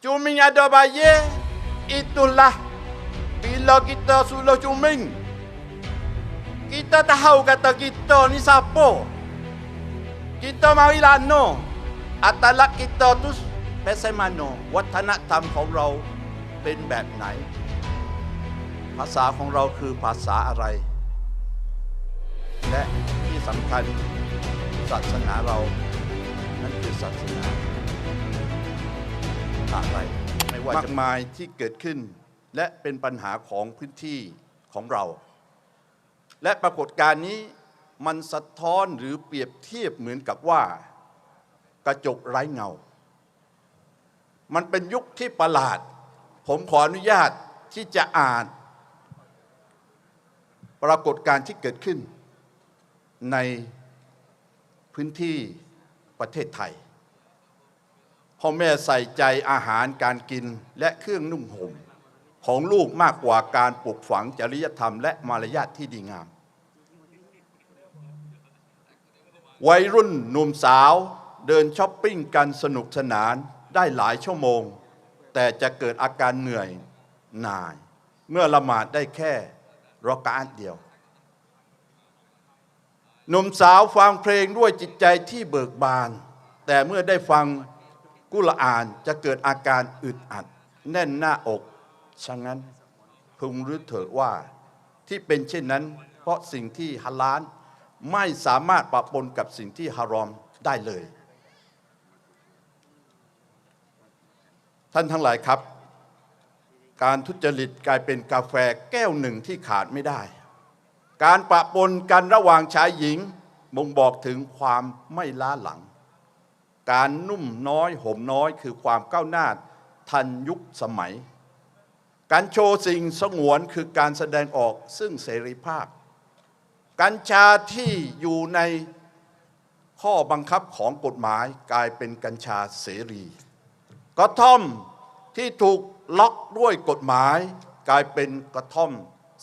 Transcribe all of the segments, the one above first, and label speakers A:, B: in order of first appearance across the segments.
A: Cuming ada bayi, itulah bila kita suluh cuming. Kita tahu kata kita ni siapa. Kita mari lano. Atalak kita tu เป็นไซมาโนวัฒนธรรมของเราเป็นแบบไหนภาษาของเราคือภาษาอะไร และที่สำคัญศาสนาเรา นั่นคือศาสนา อะไรไม่ว่ามากมายที่เกิดขึ้น และเป็นปัญหาของพื้นที่ของเรา และปรากฏการณ์นี้มันสะท้อนหรือเปรียบเทียบเหมือนกับว่า กระจกไร้เงา มันเป็นยุคที่ประหลาด ผมขออนุญาตที่จะอ่าน ปรากฏการณ์ที่เกิดขึ้นในพื้นที่ประเทศไทย พ่อแม่ใส่ใจอาหารการกินและเครื่องนุ่งห่มของลูกมากกว่าการปลูกฝังจริยธรรมและมารยาทที่ดีงาม วัยรุ่นหนุ่มสาวเดินช้อปปิ้งกันสนุกสนานได้หลายชั่วโมง แต่จะเกิดอาการเหนื่อยหน่าย เมื่อละหมาดได้แค่รอกาอันเดียว หนุ่มสาวฟังเพลงด้วยจิตใจที่เบิกบาน แต่เมื่อได้ฟัง กุรอานจะเกิดอาการอึดอัด แน่นหน้าอกฉะนั้นพึงรู้เถิดว่าที่เป็นเช่นนั้น เพราะสิ่งที่ฮาลาลไม่สามารถปะปนกับสิ่งที่ฮารอมได้เลย ท่านทั้งหลายครับ การทุจริตกลายเป็นกาแฟแก้วหนึ่งที่ขาดไม่ได้ การปะปนกันระหว่างชายหญิงบ่งบอกถึงความไม่ล้าหลัง การนุ่มน้อยห่มน้อยคือความก้าวหน้าทันยุคสมัย การโชว์สิ่งสงวนคือการแสดงออกซึ่งเสรีภาพ กัญชาที่อยู่ในข้อบังคับของกฎหมายกลายเป็นกัญชาเสรีกระท่อมที่ถูกล็อกด้วยกฎหมาย กลายเป็นกระท่อม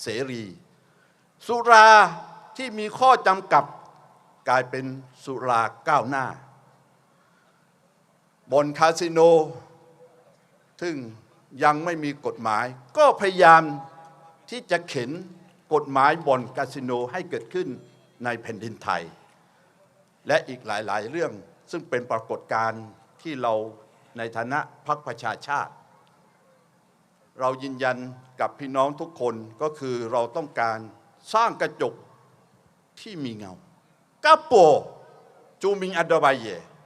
A: เสรี สุราที่มีข้อจำกัดกลายเป็นสุราก้าวหน้า บนคาสิโน ซึ่งยังไม่มีกฎหมาย ก็พยายามที่จะเข็นกฎหมายบ่อนคาสิโนให้เกิดขึ้นในแผ่นดินไทย และอีกหลายๆ เรื่องซึ่งเป็นปรากฏการณ์ที่เราในฐานะพรรคประชาชาติ เรายืนยันกับพี่น้องทุกคนก็คือเราต้องการสร้างกระจกที่มีเงากาโปจูมิงอดบายจูมิ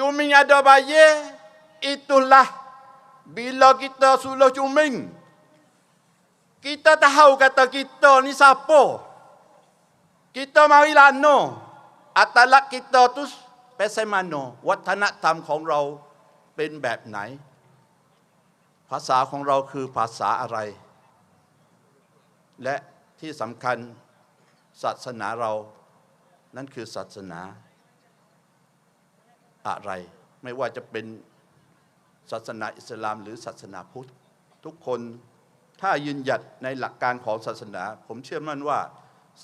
A: งอดบาย itulah bila kita suluh cuming kita tahu kata kita ni siapa kita mari lano atalak kita tu เป็นไซมาโนวัฒนธรรมของเราเป็นแบบไหนภาษาของเราคือภาษาอะไร และที่สำคัญศาสนาเรา นั่นคือศาสนา อะไร ไม่ว่าจะเป็นศาสนาอิสลามหรือศาสนาพุทธ ทุกคนถ้ายืนหยัดในหลักการของศาสนา ผมเชื่อมั่นว่า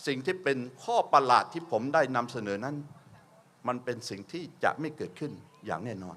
A: สิ่งที่เป็นข้อประหลาดที่ผมได้นำเสนอนั้น มันเป็นสิ่งที่จะไม่เกิดขึ้นอย่างแน่นอน